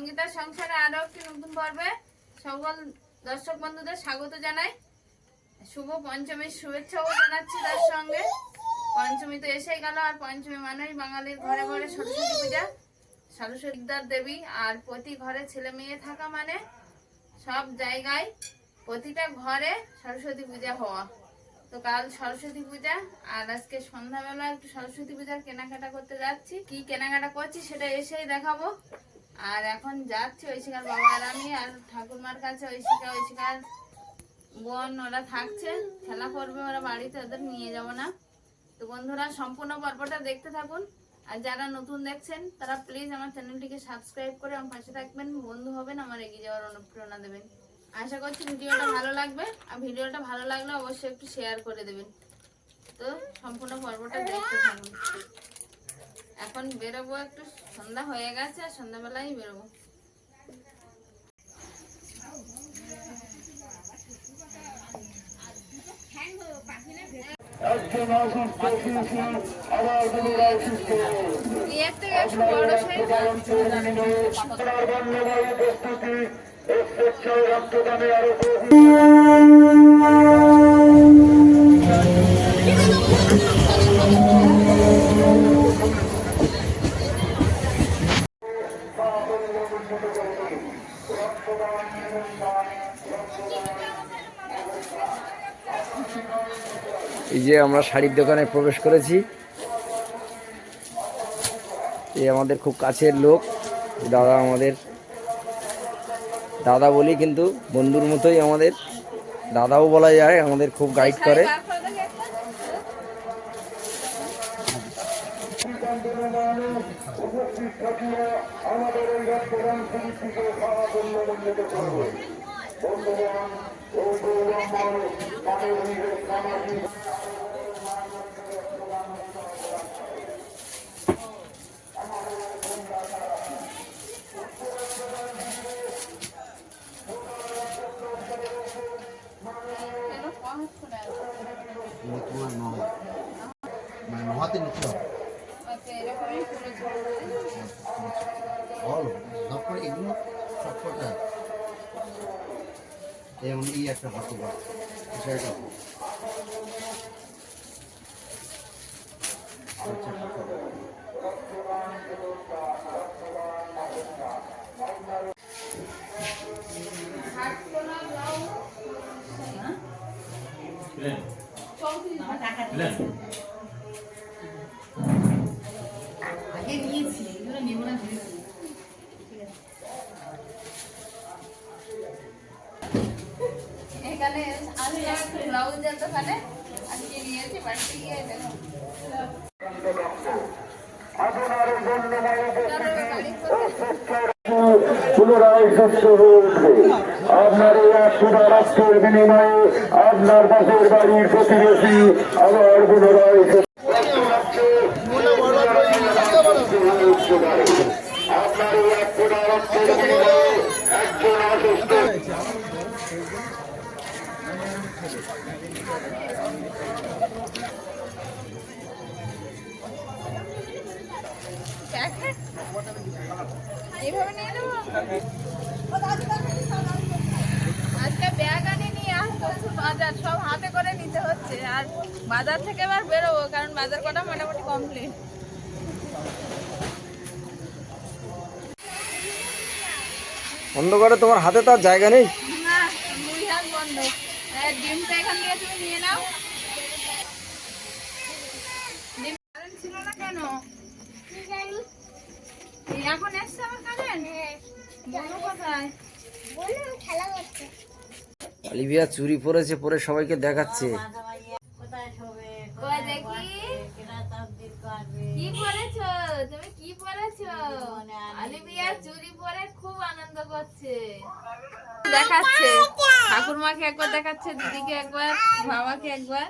সঙ্গীতার সংসারে আরও একটি নতুন পর্বে সকল দর্শক বন্ধুদের স্বাগত জানাই। শুভ পঞ্চমীর শুভেচ্ছাও জানাচ্ছি তার সঙ্গে। পঞ্চমী তো এসেই গেল, আর পঞ্চমী মানেই বাঙালির ঘরে ঘরে সরস্বতী পূজা। সরস্বতীদার দেবী আর প্রতি ঘরে ছেলে মেয়ে থাকা মানে সব জায়গায় প্রতিটা ঘরে সরস্বতী পূজা হওয়া। তো কাল সরস্বতী পূজা, আর আজকে সন্ধ্যাবেলা একটু সরস্বতী পূজার কেনাকাটা করতে যাচ্ছি। কি কেনাকাটা করছি সেটা এসেই দেখাবো। আর এখন যাচ্ছি ঐশিকার বাবা আর আমি, আর ঠাকুরমার কাছে ঐশিকা, ঐশিকার বোন, ওরা থাকছে। খেলা করবে ওরা বাড়িতে, ওদের নিয়ে যাব না। তো বন্ধুরা, সম্পূর্ণ পর্বটা দেখতে থাকুন। আর যারা নতুন দেখছেন, তারা প্লিজ আমার চ্যানেলটিকে সাবস্ক্রাইব করে আমার পাশে থাকবেন। বন্ধু হবেন, আমার এগিয়ে যাওয়ার অনুপ্রেরণা দেবেন। আশা করছি ভিডিওটা ভালো লাগবে। আর ভিডিওটা ভালো লাগলে অবশ্যই একটু শেয়ার করে দেবেন। তো সম্পূর্ণ পর্বটা দেখতে থাকুন। এখন বেরোবো একটু সন্ধ্যা হয়ে গেছে আর সন্ধ্যাবেলায় বেরোবো। একজন অসুস্থ আমরা শাড়ির দোকানে প্রবেশ করেছি। এ আমাদের খুব কাছের লোক, দাদা আমাদের। দাদা বলি কিন্তু বন্ধুর মতোই আমাদের। দাদাও বলা যায় আমাদের খুব গাইড করে এই রক্তদান শিবিরটিকে সাহায্যমণ্ডিত করবে বন্ধুগণ ও গৌরবমান মানবীয় সামাজিক তোমার নহা মানে নহাতে নিতে হবে এগুলো সব কটা যেমন এই একটা হাতে বা সেটা এখানে আসলে একটু ব্লাউজের দোকানে আজকে নিয়েছি বাড়িতে গিয়ে পুনরায় সুস্থ হয়ে উঠবে। রক্তের বিনিময়ে আপনার পাশের বাড়ির প্রতিবেশী আবার পুনরায় এইভাবে নিয়ে নেব আজকে ব্যাগ আনিনি আর প্রচুর বাজার সব হাতে করে নিতে হচ্ছে। আর বাজার থেকে এবার বেরোবো কারণ বাজার কটা মোটামুটি কমপ্লিট অন্ধকারে তোমার হাতে তো আর জায়গা নেই? না দুই হাত বন্ধ। এই ডিমটা এখান থেকে তুমি নিয়ে নাও। ডিম কারেন্ট ছিল না কেন? এখন এসছে আমার কারেন্ট বলো কোথায়? অলিভিয়া চুরি পরেছে পরে সবাইকে দেখাচ্ছে। কই দেখি? কি পরেছো? তুমি কি পরেছো? অলিভিয়া চুরি পরে খুব আনন্দ করছে। দেখাচ্ছে। ঠাকুরমাকে একবার দেখাচ্ছে দিদিকে একবার বাবাকে একবার।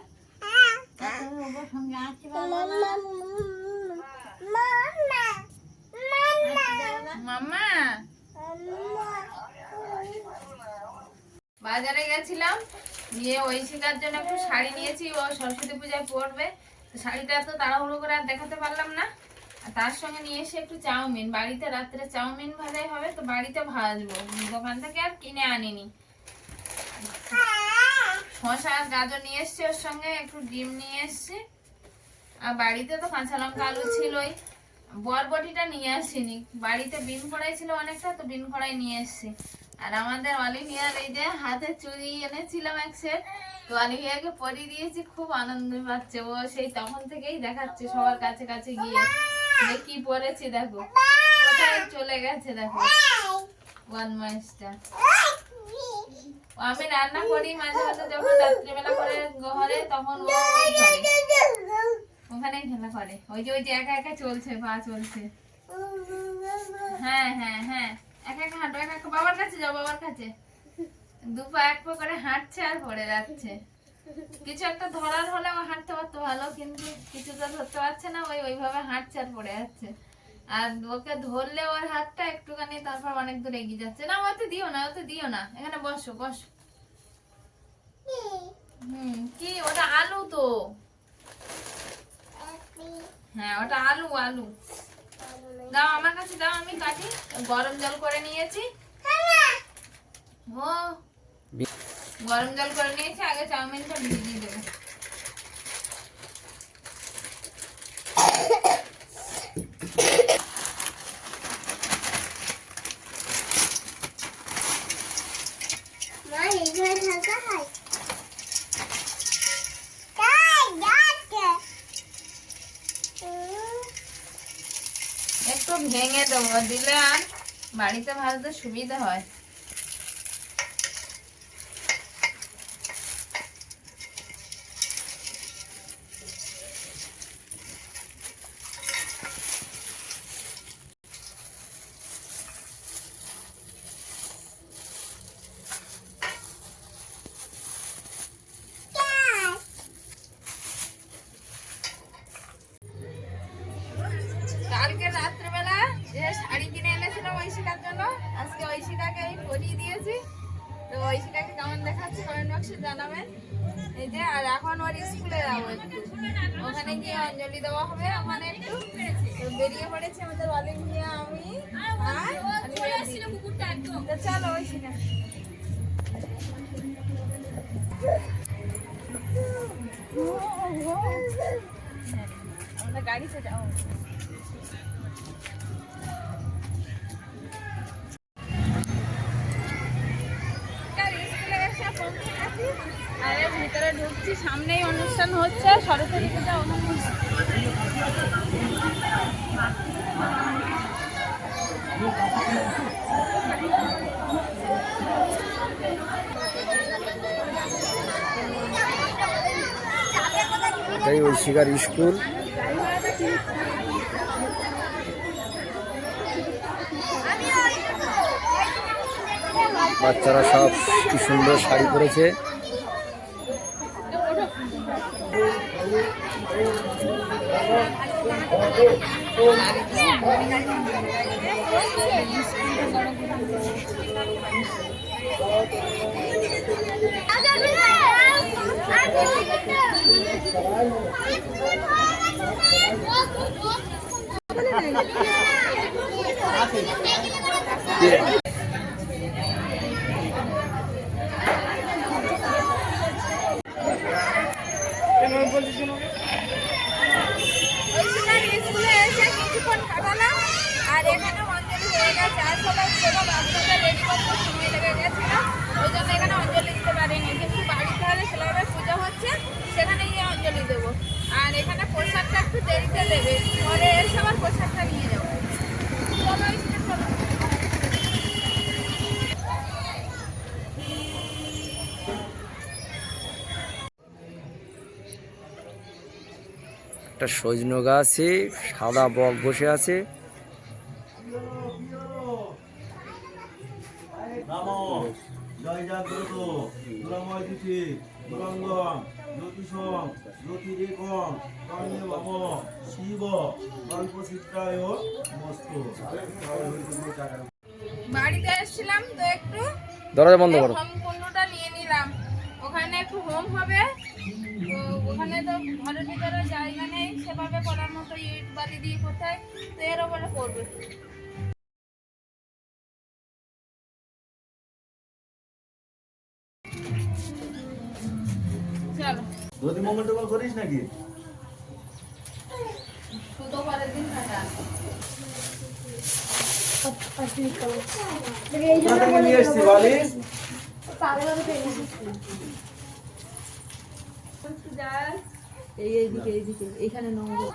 মাম্মা। বাজারে গেছিলাম, নিয়ে ঐশিকার জন্য একটু শাড়ি নিয়েছি, ও সরস্বতী পূজায় পরবে। তো শাড়িটা তো তাড়াহুড়ো করে আর দেখাতে পারলাম না। আর তার সঙ্গে নিয়ে এসে একটু চাউমিন, বাড়িতে রাত্রে চাউমিন ভাজাই হবে, তো বাড়িতে ভাজবো। দোকান থেকে আর কিনে আনিনি। শশা আর গাজর নিয়ে এসছি ওর সঙ্গে, একটু ডিম নিয়ে এসছি। আর বাড়িতে তো কাঁচা লঙ্কা আলু ছিলই। বরবটিটা নিয়ে আসিনি। বাড়িতে বিন কড়াই ছিল অনেকটা, তো বিন কড়াই নিয়ে এসছি। আর আমাদের অলিভিয়ার এই যে হাতে চুড়ি এনেছিলাম এক সেট তো অলিভিয়াকে পরিয়ে দিয়েছি, খুব আনন্দ পাচ্ছে। ও সেই তখন থেকেই দেখাচ্ছে, সবার কাছে কাছে গিয়ে। যে কি পরেছি দেখো। কোথায় চলে গেছে দেখো। বদমাইশটা ও আমি রান্না করি মাঝে মাঝে যখন রাত্রিবেলা করে ঘরে, তখন ও ওখানেই খেলা করে। ওই যে ওই যে একা একা চলছে, পা চলছে। হ্যাঁ হ্যাঁ হ্যাঁ। একা একা হাঁটো একা একা বাবার কাছে যাও বাবার কাছে। দু পা এক পা করে হাঁটছে আর পড়ে যাচ্ছে। কিছু একটা ধরার হলে ও হাঁটতে পারতো ভালো কিন্তু কিছু ধরতে পারছে না ওই ওইভাবে হাঁটছে আর পড়ে যাচ্ছে। আর ওকে ধরলে ওর হাতটা একটুখানি তারপর অনেক দূর এগিয়ে যাচ্ছে। না ওতে দিও না ওতে দিও না। এখানে বসো বসো। হুম কি? ওটা আলু তো। হ্যাঁ ওটা আলু আলু। দাও আমার কাছে দাও আমি কাটি। গরম জল করে নিয়েছি। ও। গরম জল করে নিয়েছি আগে চাউমিনটা ভিজিয়ে দেবো একটু ভেঙে দেবো দিলে আর বাড়িতে ভাজতে সুবিধা হয়। কেমন দেখাচ্ছে জানাবেন। এই যে আর এখন ওর স্কুলে যাব একটু। ওখানে গিয়ে অঞ্জলি দেওয়া হবে ওখানে একটু। বেরিয়ে পড়েছে আমাদের অলিম্পিয়া আমি। আর চলো আমরা গাড়িতে যাও। আর ভিতরে ঢুকছি সামনেই অনুষ্ঠান হচ্ছে সরস্বতী পূজা এটাই ওই শিকার স্কুল। বাচ্চারা সব কি সুন্দর শাড়ি পরেছে। ওইখানে স্কুলে এসে কিছুক্ষণ কাটালাম আর এখানে অঞ্জলি হয়ে গেছে আসলে ছোট বাচ্চাটা রেডি করতে সময় লেগে গেছিল ওই জন্য এখানে অঞ্জলি দিতে পারিনি কিন্তু বাড়িতে হলে ছেলেমেয়ের পুজো হচ্ছে সেখানে গিয়ে অঞ্জলি দেবো আর এখানে প্রসাদটা একটু দেরিতে দেবে পরে এসে আবার প্রসাদটা নিয়ে যাব চলো এখানে চলো একটা সজনো গাছে সাদা বক বসে আছে। বাড়িতে এসেছিলাম তো একটু। দরজা বন্ধ করো। নিয়ে নিলাম। ওখানে একটু হোম হবে। তো ওখানে তো ঘরের ভিতরে জায়গা নেই সেভাবে করার মতো ইট বালি দিয়ে কোথায়? তো এর ওপরে করবে চলো। যদি মোমেন্ট করিস নাকি? সুতো পরের দিন কাটা নিয়ে এসছি বালিশ এই এইদিকে এইদিকে এইখানে নম্বর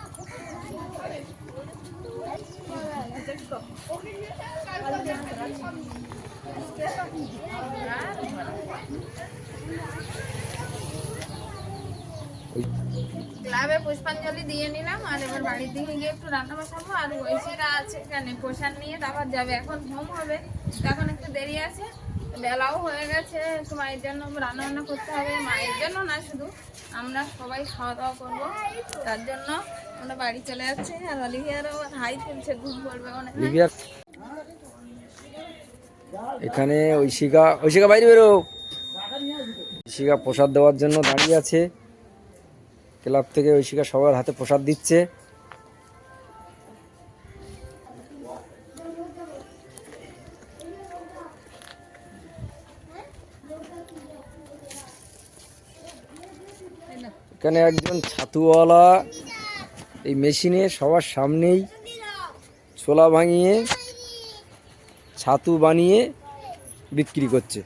ক্লাবে পুষ্পাঞ্জলি দিয়ে নিলাম, আর এবার বাড়ির দিকে গিয়ে একটু রান্না বসাবো। আর ঐশীরা আছে এখানে, প্রসাদ নিয়ে তারপর যাবে। এখন হোম হবে এখন একটু দেরি আছে। বেলাও হয়ে গেছে একটু মায়ের জন্য রান্না বান্না করতে হবে। মায়ের জন্য না, শুধু আমরা সবাই খাওয়া দাওয়া করব। তার জন্য আমরা বাড়ি চলে যাচ্ছি। আর অলিভিয়ারও হাই তুলছে, ঘুম পড়বে অনেক। এখানে ঐশিকা ঐশিকা বাইরে বেরো। ঐশিকা প্রসাদ দেওয়ার জন্য দাঁড়িয়ে আছে। ক্লাব থেকে ঐশিকা সবার হাতে প্রসাদ দিচ্ছে। এখানে একজন ছাতুওয়ালা এই মেশিনে সবার সামনেই ছোলা ভাঙিয়ে ছাতু বানিয়ে বিক্রি করছে।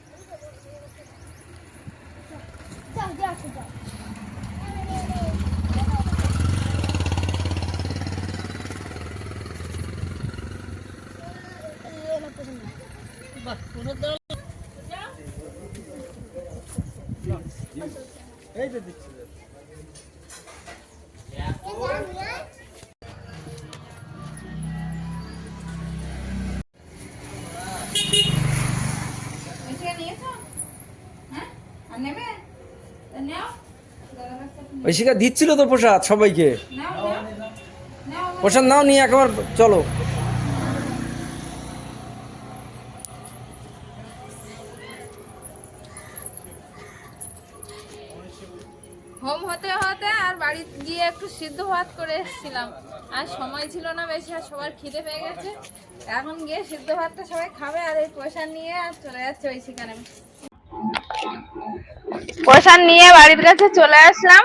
ঐশীকা ঐশিকা দিচ্ছিল তো প্রসাদ সবাইকে। প্রসাদ নাও নিয়ে একবার চলো। হোম হতে হতে আর বাড়ি গিয়ে একটু সিদ্ধ ভাত করে এসেছিলাম। আর সময় ছিল না বেশি আর সবার খিদে পেয়ে গেছে। এখন গিয়ে সিদ্ধ ভাতটা সবাই খাবে আর এই পয়সা নিয়ে আর চলে যাচ্ছে ওই সেখানে পয়সা নিয়ে বাড়ির কাছে চলে আসলাম।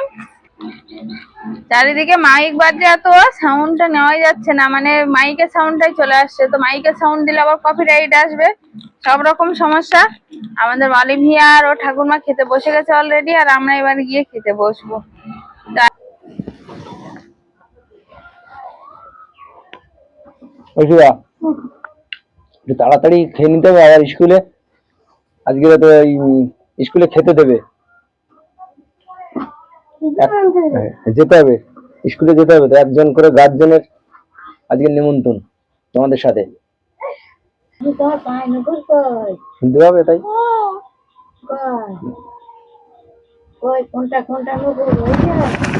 চারিদিকে মাইক বাজে এত সাউন্ডটা নেওয়াই যাচ্ছে না। মানে মাইকের সাউন্ডটাই চলে আসছে। তো মাইকের সাউন্ড দিলে আবার কফি কপিরাইট আসবে। সব রকম সমস্যা। আমাদের বালি ভিয়া আর ও ঠাকুরমা খেতে বসে গেছে অলরেডি আর আমরা এবার গিয়ে খেতে বসবো। তাড়াতাড়ি খেয়ে নিতে হবে, আবার স্কুলে আজকে তো স্কুলে খেতে দেবে। যেতে হবে। স্কুলে যেতে হবে তো, একজন করে গার্জেনের আজকে নিমন্ত্রণ তোমাদের সাথে। শুনতে হবে তাই? কোনটা কোনটা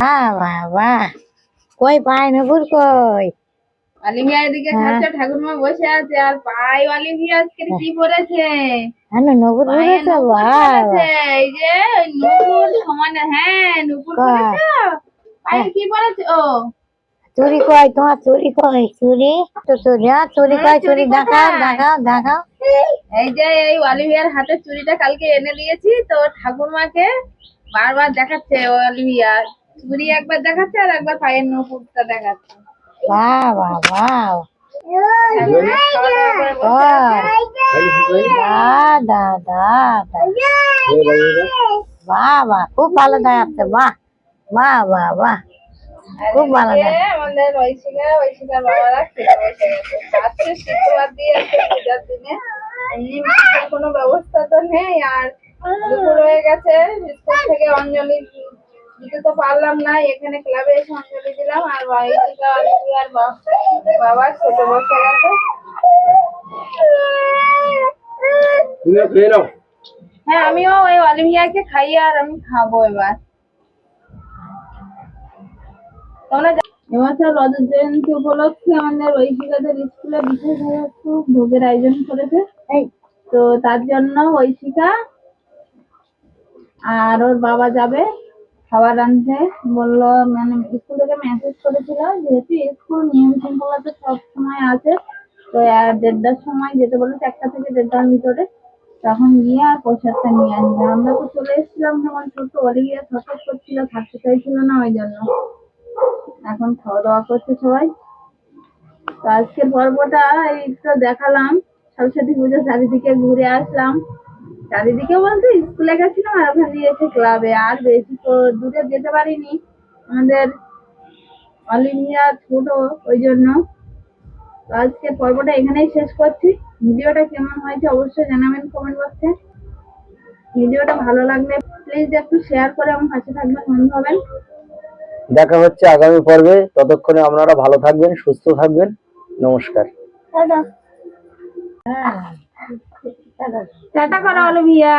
হ্যাঁ বাবা। কই, পায় নকুর কই? বালি ভিয়া এদিকে খাচ্ছে ঠাকুরমা বসে আছে আর পাই বালি ভিয়া আজকে কি পায়ে বলেছে নুপুর বাবা পড়েছে। এই যে নুপুর সমানে হ্যাঁ নুপুর পড়েছে? পায়ে কি পড়েছে? ও। চুরি কই তোমার চুরি কই চুরি? তো চুরি হ্যাঁ চুরি কই চুরি দেখাও দেখাও দেখাও। এই যে এই অলিভিয়ার হাতে চুড়িটা কালকে এনে দিয়েছি তো ঠাকুরমাকে বারবার দেখাচ্ছে অলিভিয়া চুড়ি একবার দেখাচ্ছে আর একবার পায়ের নপুরটা দেখাচ্ছে। বাহ বাহ খুব ভালো বাহ। বাহ বাহ বাহ। আর খুব ভালো আমাদের ঐশিকা ঐশিকার বাবারা দিয়ে পূজার দিনে। এমনি কোনো ব্যবস্থা তো নেই আর দুপুর হয়ে গেছে। স্কুল থেকে অঞ্জলি দিতে তো পারলাম না এখানে ক্লাবে এসে অঞ্জলি দিলাম আর বা- বাবা খেতে বসে গেছে। হ্যাঁ আমিও ওই অলিভিয়াকে খাইয়ে আর আমি খাব এবার। তোমরা এবছর রজত জয়ন্তী উপলক্ষে আমাদের ঐশিকাদের স্কুলে বিশেষভাবে একটু ভোগের আয়োজন করেছে। এই। তো তার জন্য ঐশিকা আর ওর বাবা যাবে। খাবার আনতে বলল মানে স্কুল থেকে মেসেজ করেছিল যেহেতু স্কুল নিয়ম শৃঙ্খলা তো সব সময় আছে। তো দেড়টার সময় যেতে বলেছে, একটা থেকে দেড়টার ভিতরে। তখন গিয়ে আর প্রসাদটা নিয়ে আসবে। আমরা তো চলে এসেছিলাম তখন ছোট ওরে গিয়ে ছটফট করছিল, থাকতে চাইছিল না ওই জন্য। এখন খাওয়া দাওয়া করছে সবাই। তো আজকের পর্বটা এই তো দেখালাম। সরস্বতী পুজো চারিদিকে ঘুরে আসলাম। চারিদিকে বলতে স্কুলে গেছিলাম আর ওখান দিয়ে এসে ক্লাবে আর বেশি তো দূরে যেতে পারিনি। আমাদের অল ইন্ডিয়া ছোট ওই জন্য। তো আজকের পর্বটা এখানেই শেষ করছি। ভিডিওটা কেমন হয়েছে অবশ্যই জানাবেন কমেন্ট বক্সে ভিডিওটা ভালো লাগলে প্লিজ একটু শেয়ার করে আমার পাশে থাকবেন বন্ধু হবেন। দেখা হচ্ছে আগামী পর্বে। ততক্ষণে আপনারা ভালো থাকবেন সুস্থ থাকবেন। নমস্কার। টাটা। টাটা করো অলিভিয়া